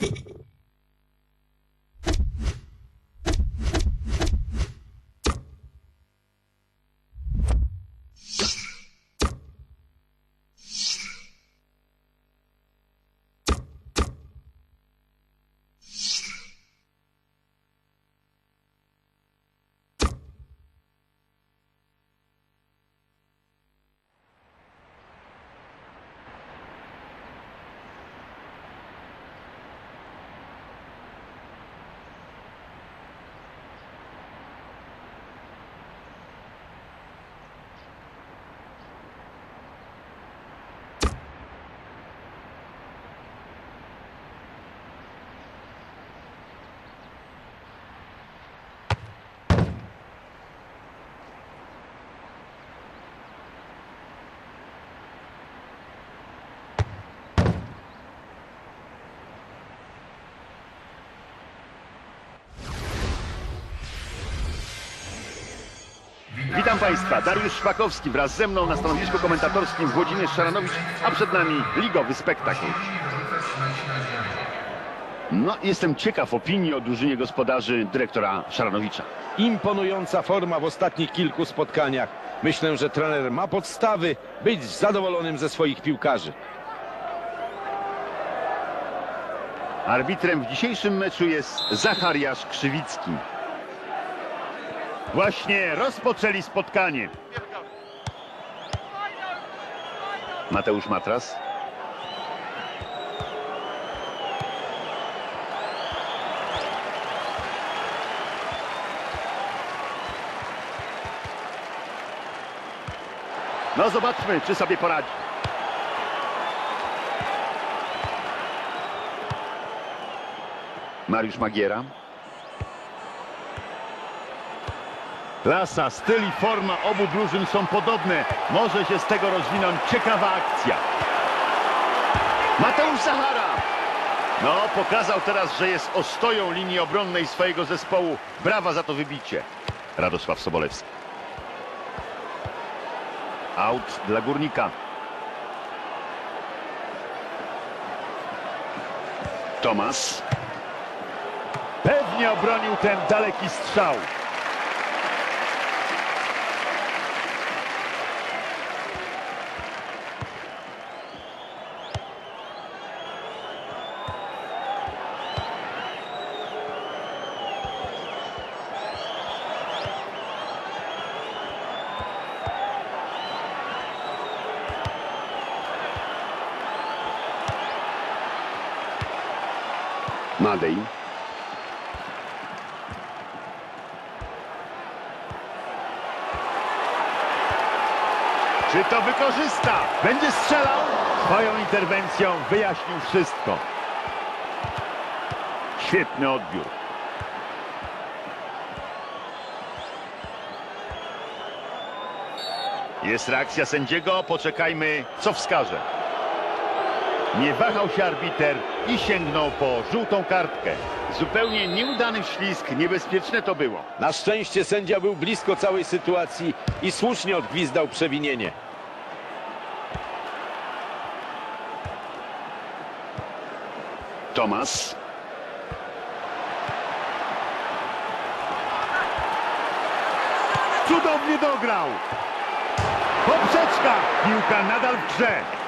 you Witam Państwa, Dariusz Szpakowski wraz ze mną na stanowisku komentatorskim Włodzimierz Szaranowicz, a przed nami ligowy spektakl. No, jestem ciekaw opinii o drużynie gospodarzy dyrektora Szaranowicza. Imponująca forma w ostatnich kilku spotkaniach. Myślę, że trener ma podstawy być zadowolonym ze swoich piłkarzy. Arbitrem w dzisiejszym meczu jest Zachariasz Krzywicki. Właśnie rozpoczęli spotkanie. Mateusz Matras. No zobaczmy, czy sobie poradzi. Mariusz Magiera. Klasa, styl i forma obu drużyn są podobne. Może się z tego rozwinąć ciekawa akcja. Mateusz Zachara. No, pokazał teraz, że jest ostoją linii obronnej swojego zespołu. Brawa za to wybicie. Radosław Sobolewski. Out dla Górnika. Tomas. Pewnie obronił ten daleki strzał. Madej. Czy to wykorzysta? Będzie strzelał? Swoją interwencją wyjaśnił wszystko. Świetny odbiór. Jest reakcja sędziego, poczekajmy, co wskaże. Nie wahał się arbiter i sięgnął po żółtą kartkę. Zupełnie nieudany ślisk, niebezpieczne to było. Na szczęście sędzia był blisko całej sytuacji i słusznie odgwizdał przewinienie. Tomas. Cudownie dograł. Poprzeczka. Piłka nadal w grze.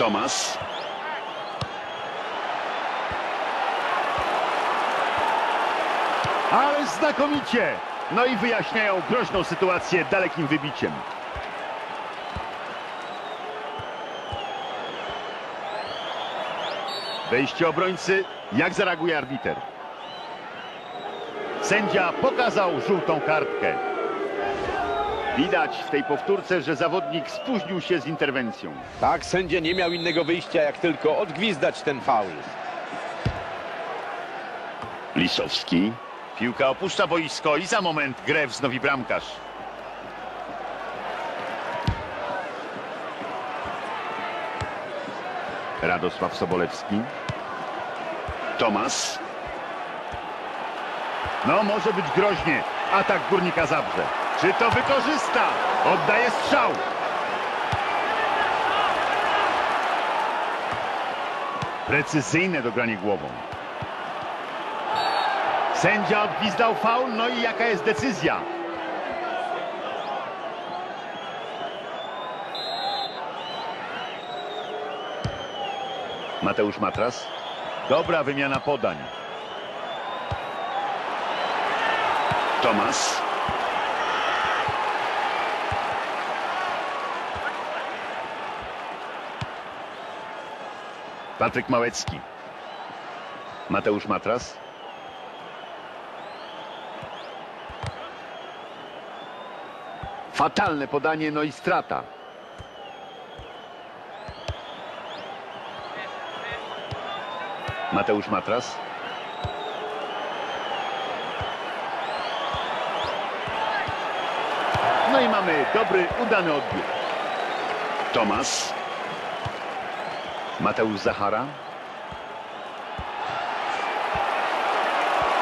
Tomas. Ale znakomicie! No i wyjaśniają groźną sytuację dalekim wybiciem. Wejście obrońcy. Jak zareaguje arbiter? Sędzia pokazał żółtą kartkę. Widać w tej powtórce, że zawodnik spóźnił się z interwencją. Tak, sędzia nie miał innego wyjścia, jak tylko odgwizdać ten faul. Lisowski. Piłka opuszcza boisko i za moment grę wznowi bramkarz. Radosław Sobolewski. Tomas. No, może być groźnie. Atak Górnika Zabrze. Czy to wykorzysta? Oddaje strzał. Precyzyjne dogranie głową. Sędzia odgwizdał faul, no i jaka jest decyzja? Mateusz Matras. Dobra wymiana podań. Tomas. Patryk Małecki. Mateusz Matras. Fatalne podanie, no i strata. Mateusz Matras. No i mamy dobry, udany odbiór. Tomas. Mateusz Zachara.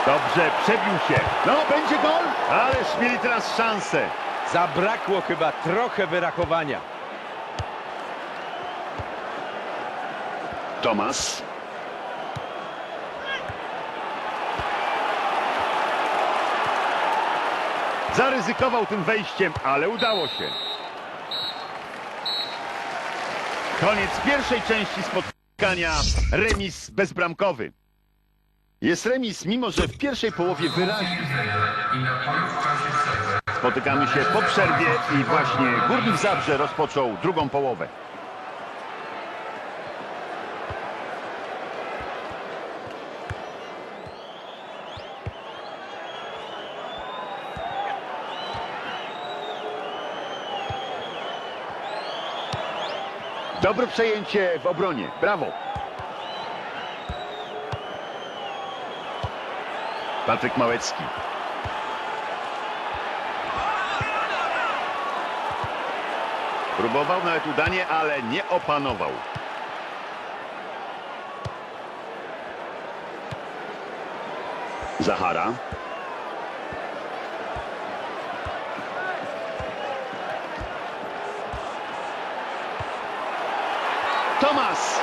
Dobrze, przebił się. No, będzie gol! Ależ mieli teraz szansę. Zabrakło chyba trochę wyrachowania. Tomas. Zaryzykował tym wejściem, ale udało się. Koniec pierwszej części spotkania. Remis bezbramkowy. Jest remis, mimo że w pierwszej połowie wyraźnie. Spotykamy się po przerwie i właśnie Górnik Zabrze rozpoczął drugą połowę. Dobre przejęcie w obronie. Brawo. Patryk Małecki. Próbował nawet udanie, ale nie opanował. Zachara. Tomas.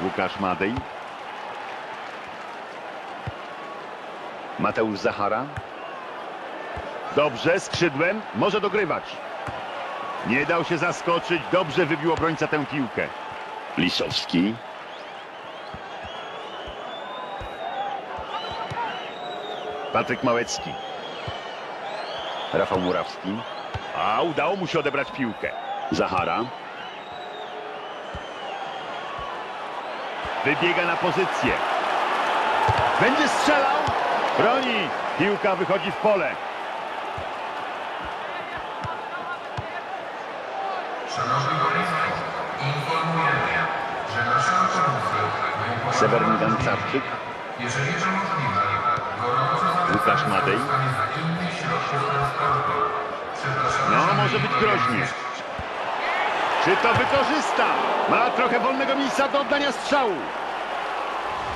Łukasz Madej. Mateusz Zachara. Dobrze, skrzydłem. Może dogrywać. Nie dał się zaskoczyć. Dobrze wybił obrońca tę piłkę. Lisowski. Patryk Małecki. Rafał Murawski. A udało mu się odebrać piłkę. Zachara. Wybiega na pozycję. Będzie strzelał. Broni. Piłka wychodzi w pole. Seweryn Gancarczyk. Łukasz Madej. No, że może być groźnie. Czy to wykorzysta? Ma trochę wolnego miejsca do oddania strzału.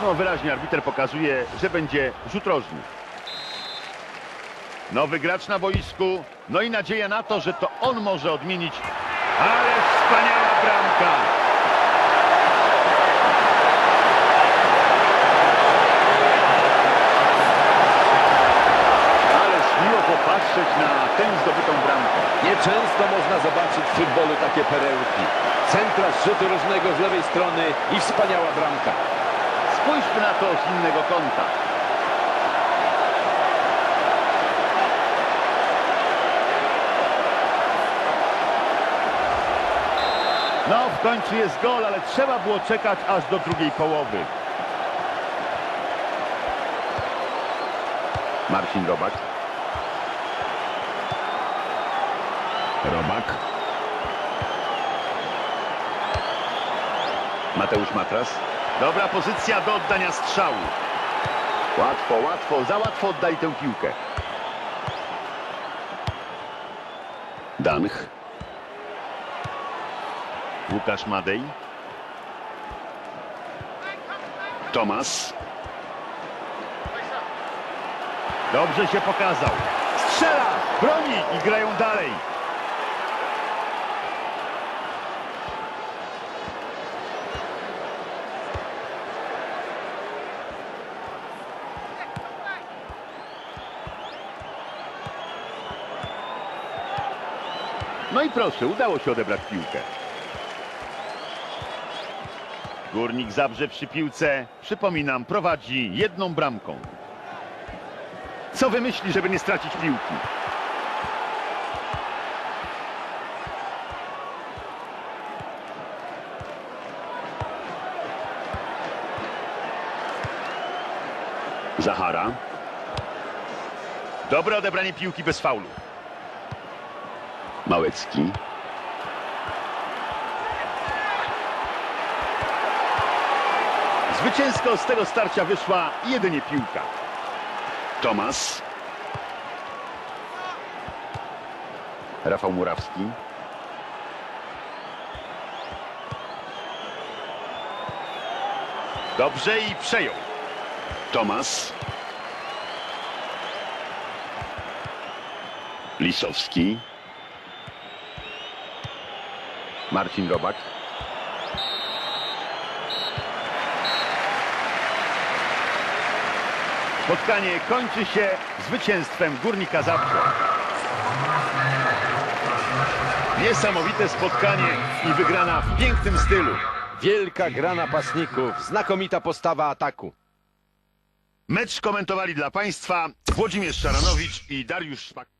No, wyraźnie arbiter pokazuje, że będzie rzut rożny. Nowy gracz na boisku. No i nadzieja na to, że to on może odmienić. Ale wspaniała bramka. Ależ miło popatrzeć na tę zdobytą Nieczęsto można zobaczyć w futbolu takie perełki. Centra z rzutu różnego z lewej strony i wspaniała bramka. Spójrzmy na to z innego kąta. No, w końcu jest gol, ale trzeba było czekać aż do drugiej połowy. Marcin Robak. Robak. Mateusz Matras. Dobra pozycja do oddania strzału. Łatwo, łatwo, za łatwo oddali tę piłkę. Danch. Łukasz Madej. Tomas. Dobrze się pokazał. Strzela, broni i grają dalej. No i proszę, udało się odebrać piłkę. Górnik Zabrze przy piłce, przypominam, prowadzi jedną bramką. Co wymyśli, żeby nie stracić piłki? Zachara. Dobre odebranie piłki bez faulu. Małecki. Zwycięsko z tego starcia wyszła jedynie piłka. Tomas. Rafał Murawski. Dobrze i przejął. Tomas. Lisowski. Marcin Robak. Spotkanie kończy się zwycięstwem Górnika Zabrze. Niesamowite spotkanie i wygrana w pięknym stylu. Wielka gra napastników, znakomita postawa ataku. Mecz komentowali dla Państwa Włodzimierz Szaranowicz i Dariusz Szpak.